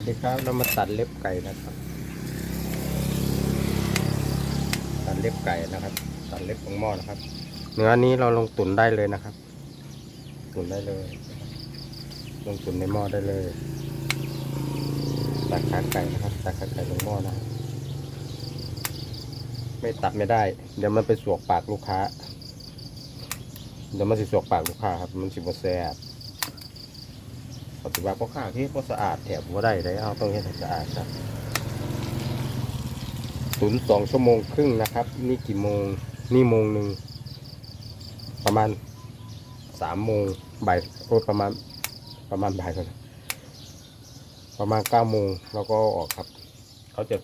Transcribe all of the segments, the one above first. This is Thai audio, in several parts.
สวัสดีครับเรามาตัดเล็บไก่นะครับ ตัดเล็บไก่นะครับ ตัดเล็บของหม้อนะครับ เนื้อนี้เราลงตุ๋นได้เลยนะครับ ตุ๋นได้เลย ลงตุ๋นในหม้อได้เลยตัดขาไก่นะครับตัดขาไก่ลงหม้อนะไม่ตัดไม่ได้ เดี๋ยวมันไปสวกปากลูกค้า เดี๋ยวมันสิสวกปากลูกค้าครับ มันสิบแซ่บ ปัจจุบันพ่อข้างที่พ่สะอาดแถบว่าได้เลยเอาต้องให้สะอาดครับตุนสองชั่วโมงครึ่งนะครับ นี่กี่โมงนี่โมงหนึ่งประมาณสามโมงบ่ายโอ้ประมาณประมาณบ่ายก่อนประมาณเก้าโมงเราก็ออกครับ เขาจะ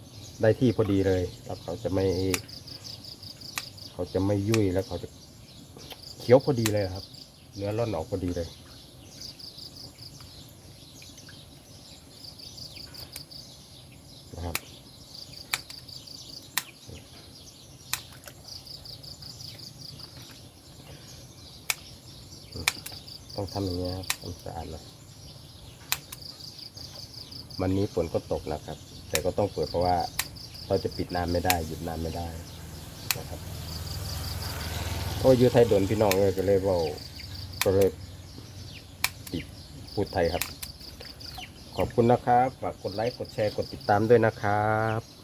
ได้ที่พอดีเลยแล้วเขาจะไม่ เขาจะไม่ยุ่ยแล้วเขาจะเคี้ยวพอดีเลยครับ เนื้อร่อนออกพอดีเลย นะครับ ต้องทำอย่างนี้ครับทำสะอาดหนะวันนี้ฝนก็ตกนะครับ แต่ก็ต้องเปิดเพราะว่าเราจะปิดน้ำไม่ได้ หยุดน้ำไม่ได้นะครับโอ้ยอยูไทยโดนพี่น้องเลยก็เลยว่าก็เลยปิดพูดไทยครับ ขอบคุณนะครับ ฝากกดไลค์ กดแชร์ กดติดตามด้วยนะครับ